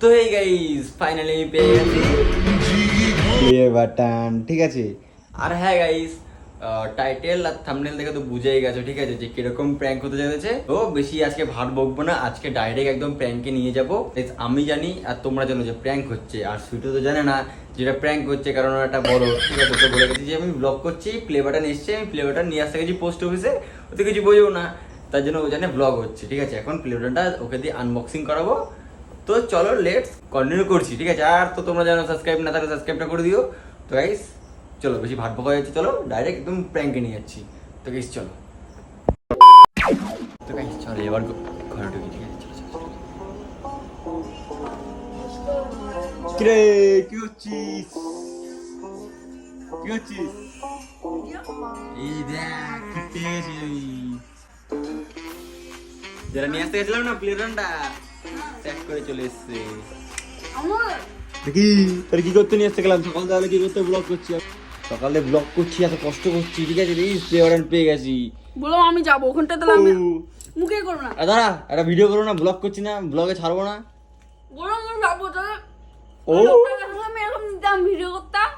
তো এই guys finally আমি পেয়ে গেছি। প্লে বাটন ঠিক আছে? আর হ্যাঁ গাইস টাইটেল আর থাম্বনেল দেখে তো বুঝেই গেছো ঠিক আছে যে কীরকম প্র্যাঙ্ক হতে চলেছে। তো বেশি আজকে ভাট বকবো না আজকে ডাইরেক্ট একদম প্র্যাঙ্কে নিয়ে যাব। আমি জানি আর তোমরা জানো যে প্র্যাঙ্ক হচ্ছে আর সুইটও তো জানে না যেটা প্র্যাঙ্ক হচ্ছে কারণ ওর একটা বড় ঠিক আছে তো বলে গেছি যে আমি ব্লগ করছি প্লে বাটন এসছে আমি প্লে বাটন নিয়ে আসতে গেছি পোস্ট অফিসে ওতে কিছু বোঝো না তার জন্য ও জানে ব্লগ হচ্ছে ঠিক আছে এখন প্লে বাটনটা ওকে দিয়ে আনবক্সিং করাবো। তো চলো লেটস কন্টিনিউ করছি, ঠিক আছে? আর তো তোমরা জানো সাবস্ক্রাইব না থাকলে সাবস্ক্রাইবটা করে দিও। তো গাইস চলো, বেশি ভাট বকা যাচ্ছে, চলো ডাইরেক্ট একদম প্র্যাঙ্কে নিয়ে যাচ্ছি। তো গাইস চলো। তো গাইস চলো, এবার ঘরে ঢুকি, ঠিক আছে? কিরে, কি হচ্ছিস কি হচ্ছিস এই দেখ, কি যারা নিয়ে আসতে গেছিলাম না প্যাক করে চলে এসছে। দেখি তোর কি করতে নিয়ে আসতে গেলাম? সকাল তাহলে কি করতে ব্লগ করছি সকালে ব্লগ করছি এত কষ্ট করছি ঠিক আছে? এই প্লে অর্ডার পেয়ে গেছি। বলো আমি যাব ওখানটা তাহলে আমি মুখে করব না। দাঁড়া একটা ভিডিও করব না ব্লগ করছি না ব্লগে ছাড়বো না। বলো আমি যাব তাহলে ও। আমি এরকম নিতাম ভিডিও করতাম।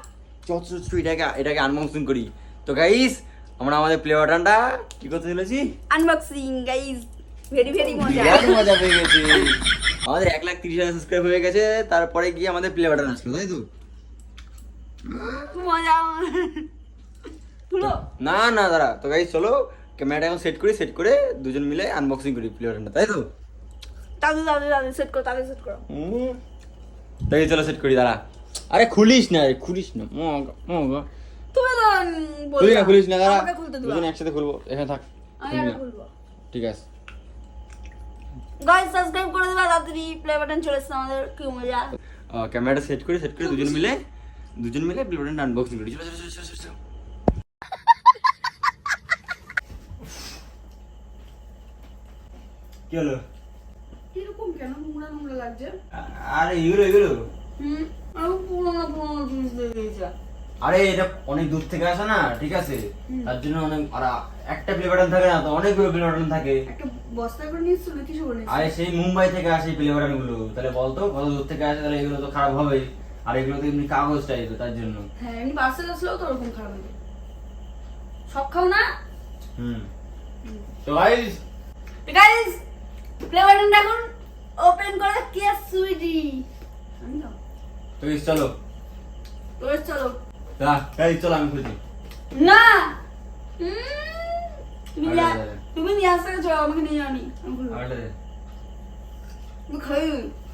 চল চল চল, এটাকে এটাকে আনবক্সিং করি। তো গাইস আমরা আমাদের প্লে বাটনটা কি করতে চলেছি? আনবক্সিং গাইজ ভেরি ভেরি মজা। মজা পেয়ে গেছি। আমাদের এক লাখ তিরিশ হাজার সাবস্ক্রাইব হয়ে গেছে তারপরে গিয়ে আমাদের প্লে বাটন আসলো তাই তো? না না দাঁড়া তো গাইস চলো ক্যামেরাটা এখন সেট করি সেট করে দুজন মিলে আনবক্সিং করি প্লে বাটনটা তাই তো? সেট করো করো। চলো সেট করি দাঁড়া। আরে খুলিস না রে খুলিস না। তুমি খুলিস না দাঁড়া। দুজন একসাথে খুলবো। এখানে থাক। ঠিক আছে। গাইজ সাবস্ক্রাইব করে দেবা তাড়াতাড়ি প্লে বাটন চলে এসছে আমাদের কি মজা। ক্যামেরাটা সেট করে সেট করে দুজন মিলে দুজন মিলে প্লে বাটনটা আনবক্সিং করি। চলো চলো চলো চলো, কি হলো? এরকম কেন? নোংরা নোংরা লাগছে। আরে এগুলো এগুলো। হুম। আমি পুরোনো পুরোনো জিনিস দিয়ে দিয়েছে। আরে এটা অনেক দূর থেকে আসে না ঠিক আছে? তার জন্য অনেক আর একটা প্লে বাটন থাকে না তো অনেকগুলো প্লে বাটন থাকে। আরে সেই মুম্বাই থেকে আসে প্লে বাটনগুলো। তাহলে বলতো কত দূর থেকে আসে? তাহলে এগুলো তো খারাপ হবে। আর এগুলো তো এমনি কাগজ টাইপ তার জন্য। হ্যাঁ এমনি পার্সেল আসলেও তো ওরকম খারাপ হবে। সব খাও না? হুম। তো গাইস গাইস প্লে বাটনটা এখন ওপেন করে কে না তো চলো। তো চলো। গাইস চলো আমি খুঁজি না! তুমি নিয়ে-। তুমি আসতে গেছো আমাকে নিয়ে যাওনি খাই।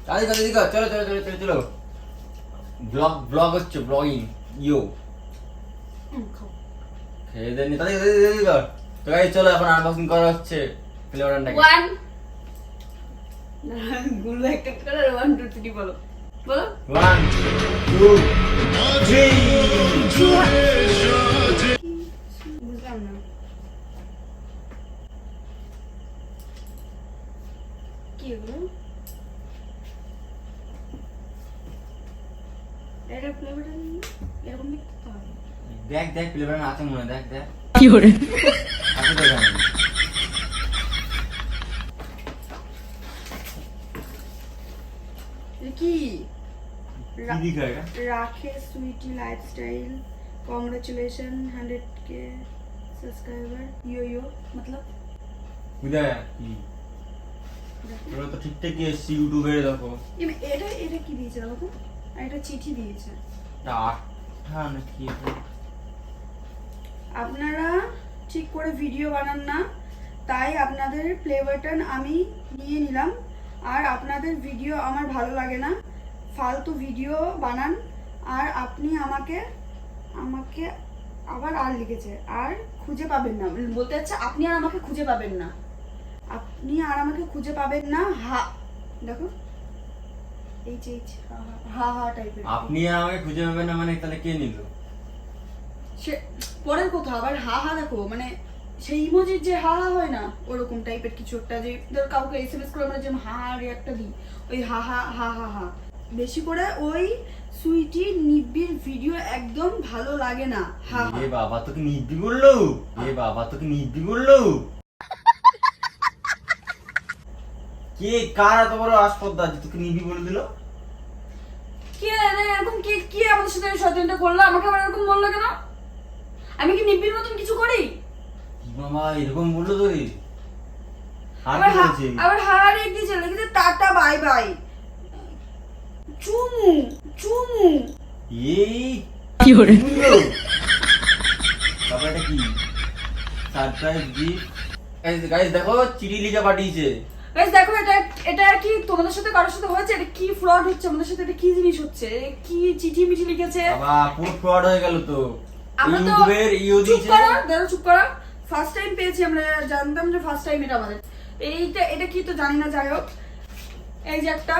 আরে চলো দিকা চলো চলো চলো চলো চলো। ব্লগ ব্লগ হচ্ছে ব্লগিং ইয়ো। খেয়ে দেন তাহলে দিকা তো গাইস চলো এখন আনবক্সিং করা হচ্ছে প্লে ওয়ানগুলো একটা একটা করে ওয়ান টু থ্রি বলো। বলো। ওয়ান টু থ্রি বুঝলাম না কি এগুলো এটা প্লে এরকম দেখতে হবে দেখ দেখ প্লে আছে মনে হয়, দেখ দেখ। কি করে আছে তো এখানে। কি তো ঠিকঠাকই এসছি ইউটিউবে দেখো। এটা এটা কি দিয়েছে দেখো চিঠি দিয়েছে। আপনারা ঠিক করে ভিডিও বানান না তাই আপনাদের প্লে বাটন আমি নিয়ে নিলাম। আর আপনাদের ভিডিও আমার ভালো লাগে না ফালতু ভিডিও বানান আর আপনি আমাকে আমাকে আবার আর লিখেছে আর খুঁজে পাবেন না। বলতে চাচ্ছে আপনি আর আমাকে খুঁজে পাবেন না। আপনি আর আমাকে খুঁজে পাবেন না হা দেখো। এইচ এইচ হা হা টাইপের আপনি আর আমাকে খুঁজে পাবেন না মানে তাহলে কে নিল? সে পরের কথা আবার হা হা দেখো মানে সেই ইমোজির যে হা হা হয় না ওরকম টাইপের কিছু একটা যে ধর কাউকে এসএমএস করে আমরা যে হা হা রিয়াক্টটা দিই ওই হা হা হা হা হা। বেশি করে ওই সুইটি নিব্বির ভিডিও একদম ভালো লাগে না। এ বাবা তোকে নিব্বি বলল? এ বাবা তোকে নিব্বি বলল? কে কার এত বড় আসপদ্দা যে তোকে নিবি বলে দিল? কে রে, এরকম কে কে আমাদের সাথে শয়তানিটা করল? আমাকে আবার এরকম বলল কেন? আমি কি নিব্বির মতন কিছু করি? কি মামা এরকম বলল তোরে আবার হা- করেছে আবার হার এক দিয়েছে লিখেছে টাটা বাই বাই। চুমু চুমু। এই। কি ওরে তারপর কি? সারপ্রাইজ গিফট গাইস গাইস দেখো চিঠি লিখে পাঠিয়েছে। গাইস দেখো এটা এটা কি তোমাদের সাথে কারোর সাথে হয়েছে? এটা কি ফ্রড হচ্ছে? আমাদের সাথে এটা কি জিনিস হচ্ছে? কি চিঠি মিঠি লিখেছে? বাবা পুরো ফ্রড হয়ে গেল তো। আমরা তো ইউটিউবের ইউ চুপ করো দাঁড়া চুপ করো। ফার্স্ট টাইম পেয়েছি আমরা জানতাম যে ফার্স্ট টাইম এটা আমাদের। এইটা এটা কি তো জানি না যাই হোক। এই যে একটা।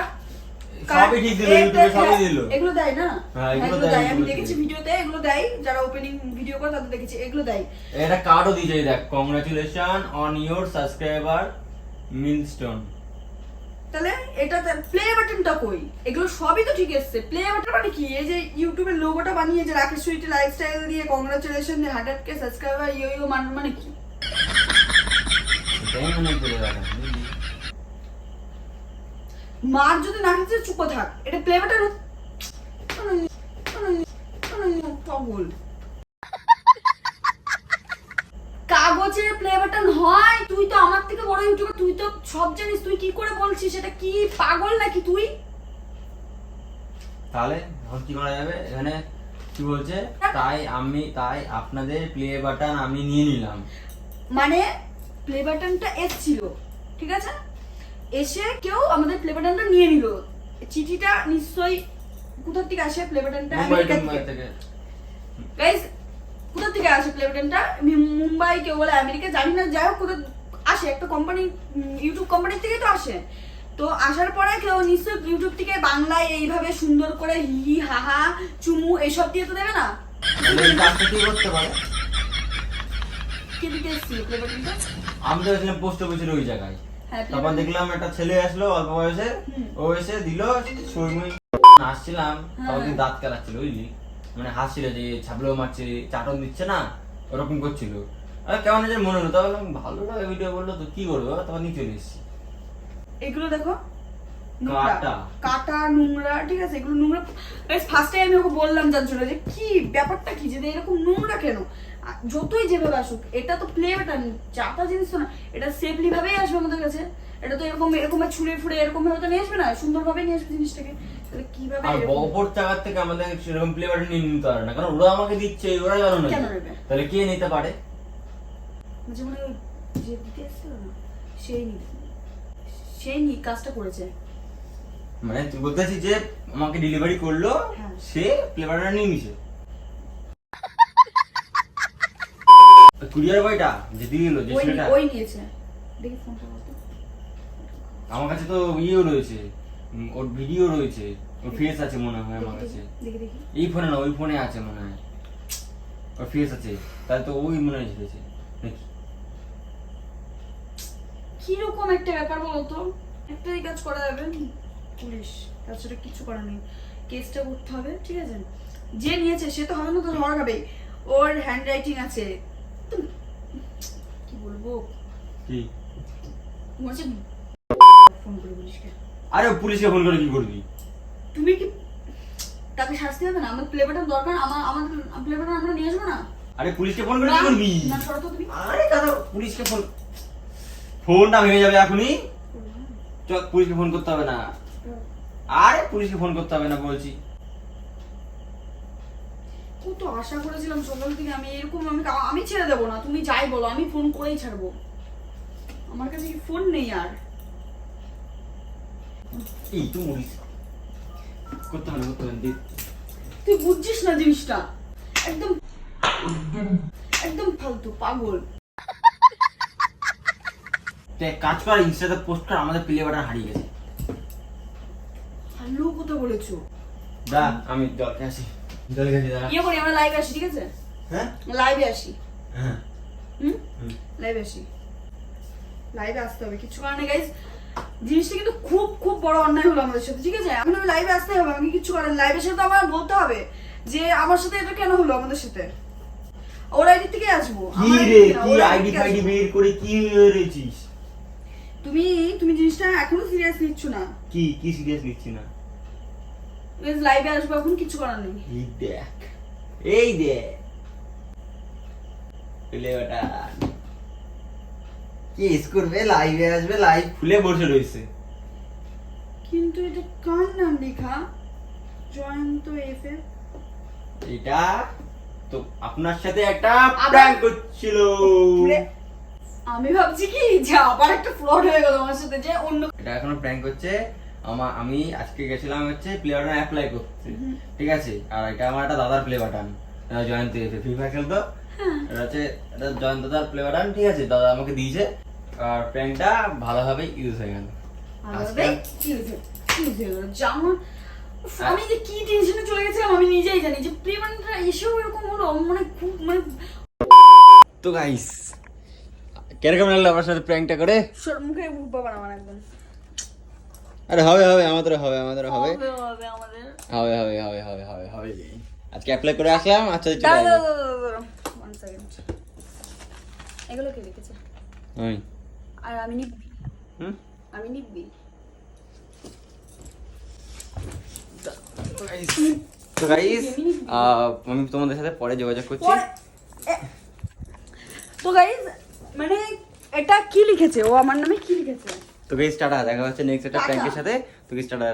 সবই ঠিক দিল ইউটিউবে সবই দিল। এগুলো দেয় না? হ্যাঁ, এগুলো এগুলো দেয়, দেয়। আমি দেখেছি ভিডিওতে এগুলো দেয়। যারা ওপেনিং ভিডিও করে তাদের দেখেছি এগুলো দেয়। এটা কার্ডও এই দেখ congratulation on your subscriber milestone তাহলে এটা প্লে বাটনটা কই? এগুলো সবই তো ঠিক এসছে। প্লে বাটন মানে কি? এই যে ইউটিউবের লোগোটা বানিয়ে যে রাকেশ সুইটি লাইফস্টাইল দিয়ে কংগ্রাচুলেশন দিয়ে hundred K subscriber yo yo man মানে কি? এটাই মনে করে রাখা? মার যদি না খেতে চুপ থাক। এটা পাগল। কাগজের প্লে বাটন হয় তুই তো আমার থেকে বড় ইউটিউবার তুই তো সব জানিস। তুই কি করে বলছিস? এটা কি পাগল নাকি তুই? তাহলে এখন কি করা যাবে? এখানে কি বলছে? তাই আমি তাই আপনাদের প্লে বাটন আমি নিয়ে নিলাম। মানে প্লে বাটনটা এসছিল ঠিক আছে? এসে কেউ আমাদের প্লে বাটনটা নিয়ে নিল। চিঠিটা নিশ্চয়ই কোথার থেকে আসে প্লে বাটনটা আমেরিকা থেকে। গাইস কোথা থেকে আসে প্লে বাটনটা মুম্বাই কেউ বলে আমেরিকা জানি না যাই হোক কোথা আসে? একটা কোম্পানি ইউটিউব কোম্পানির থেকে তো আসে। তো আসার পরে কেউ নিশ্চয়ই ইউটিউব থেকে বাংলায় এইভাবে সুন্দর করে হি হাহা চুমু এইসব দিয়ে তো দেবে না? করতে পারে। কে দিকে এসেছিল প্লে বাটনটা আমি তো পোস্ট অফিসের ওই জায়গায়। তারপর দেখলাম একটা ছেলে আসলো অল্প বয়সে। ও এসে দিল শর্মি আসছিলাম তখন হ্যাঁ। দাঁত কালাচ্ছিল বুঝলি? মানে হাসছিল যে ছাবলেও মারছে চাটন দিচ্ছে না ওরকম করছিল। আর কেমন যে মনে হলো তখন ভালো লাগে ভিডিও বলল তো কি করব? তখন নিয়ে চলে এসেছি। এগুলো দেখো কাটা। কাটা নোংরা ঠিক আছে এগুলো নোংরা। ফার্স্ট টাইম আমি ওকে বললাম যার জন্য যে কি ব্যাপারটা কি? যে এরকম নোংরা কেন? যতই যেভাবে আসুক এটা তো প্লে বাটন চাপা জিনিস তো না এটা সেফলি ভাবেই আসবে আমাদের কাছে। এটা তো এরকম এরকম ছুঁড়ে ফুড়ে এরকম ভাবে তো নিয়ে আসবে না সুন্দরভাবে নিয়ে আসবে জিনিসটাকে। তাহলে কীভাবে আর অপর জায়গার থেকে আমাদের সেরকম প্লে নিয়ে নিতে পারে না কারণ ওরা আমাকে দিচ্ছে ওরা জানো না তাহলে কে নিতে পারে? যেমন ওই যে দিতে এসেছিল না সেই নি সেই নি কাজটা করেছে। মানে তুই বলতেছি যে আমাকে ডেলিভারি করল হ্যাঁ। সে প্লে বাটন নিয়ে নিছে? কুরিয়ার বয়টা যে দিল যে ওই ছেলেটা। ওই নিয়েছে। দেখি ফোনটা আমার কাছে তো ইয়েও রয়েছে ওর ভিডিও রয়েছে ওর ফেস আছে মনে হয় আমার কাছে। এই ফোনে না ওই ফোনে আছে মনে হয়। ওর ফেস আছে তাহলে তো ওই মনে হয় ঝেড়েছে নাকি? কীরকম একটা ব্যাপার বলো তো? একটাই কাজ করা যাবে পুলিশ। তাছাড়া কিছু করার নেই। কেসটা করতে হবে ঠিক আছে? যে নিয়েছে সে তো হবে না তো ধরা খাবে ওর হ্যান্ড রাইটিং আছে কি বলব? কি? ফোন করে পুলিশকে আরে পুলিশকে ফোন করে কি করবি? তুমি কি তাকে শাস্তি হবে না? আমার প্লেবারটা দরকার আমার আমাদের প্লেবারটা আমরা নিয়ে আসব না? আরে পুলিশকে ফোন করে কি না, করবি? না সরো তো তুমি। আরে দাদা পুলিশকে ফোন ফোনটা ভেঙে যাবে এখনই। চল পুলিশকে ফোন করতে হবে না। আরে পুলিশকে ফোন করতে হবে না বলছি। কত আশা করেছিলাম সকাল থেকে আমি এরকম আমি আমি ছেড়ে দেবো না তুমি যাই বলো আমি ফোন করেই ছাড়বো। আমার কাছে কি ফোন নেই আর? এই তুই মরিস। করতে হবে করতে হবে তুই বুঝছিস না জিনিসটা? একদম একদম ফালতু পাগল। তুই কাজ কর ইনস্টাতে পোস্ট কর আমাদের প্লে বাটন হারিয়ে গেছে। ভালো কথা বলেছ। দা আমি গেছি দাঁড়া ইয়ে করি আমরা লাইভে আসি ঠিক আছে? হ্যাঁ? লাইভে আসি। হ্যাঁ। হুম? হুম। লাইভে আসি। লাইভে আসতে হবে কিছু কারণে গাইস জিনিসটা কিন্তু খুব খুব বড় অন্যায় হলো আমাদের সাথে ঠিক আছে? এখন আমি লাইভে আসতে হবে আমি কিছু করেন লাইভের সাথে আমার বলতে হবে যে আমার সাথে এটা কেন হলো আমাদের সাথে? ওর আইডি থেকে আসব। কি রে কি আইডি ফাইডি বের করে কি রেছিস তুমি তুমি জিনিসটা এখনও সিরিয়াস নিচ্ছ না। কি কি সিরিয়াস নিচ্ছি না? লাইভে আসব এখন কিছু করার নেই। এই দেখ এই প্লে বাটন কিস করবে লাইভে আসবে লাইভ খুলে বসে রয়েছে। কিন্তু এটা কার নাম লেখা? জয়ন্ত এফ এটা তো আপনার সাথে একটা প্র্যাঙ্ক করছিল আমি ভাবছি কি যে আবার একটা ফ্রড হয়ে গেল আমার সাথে যে অন্য এটা এখনও প্র্যাঙ্ক হচ্ছে। আমার আমি আজকে গেছিলাম হচ্ছে প্লে বাটন অ্যাপ্লাই করতে ঠিক আছে? আর এটা আমার একটা দাদার প্লে বাটন জয়ন্ত এসে ফ্রি ফায়ার খেলতো। এটা হচ্ছে এটা জয়ন্ত দাদার প্লে বাটন ঠিক আছে? দাদা আমাকে দিয়েছে। আর প্র্যাঙ্কটা ভালোভাবে ইউজ হয়ে গেল। উফ, আমি যে কি টেনশনে চলে গেছিলাম আমি নিজেই জানি যে প্রিমানটা এসেও এরকম হলো মানে খুব মানে তো গাইস কীরকম লাগল আমার সাথে প্র্যাঙ্কটা করে? সর মুখে আমার একদম। আরে হবে হবে আমাদের হবে আমাদের হবে। হবে হবে হবে হবে হবে হবে হবে হবে। আজকে অ্যাপ্লাই করে আসলাম আচ্ছা চলে ওয়ান সেকেন্ড এগুলো কে লিখেছে? আমি আর আমি নিবি হুম? আমি নিবি তো গাইস আমি তোমাদের সাথে পরে যোগাযোগ করছি। তো গাইজ মানে এটা কি লিখেছে? ও আমার নামে কি লিখেছে? তো গাইস টাটা দেখা হচ্ছে নেক্সট একটা। প্র্যাঙ্কের সাথে তো গাইস টাটা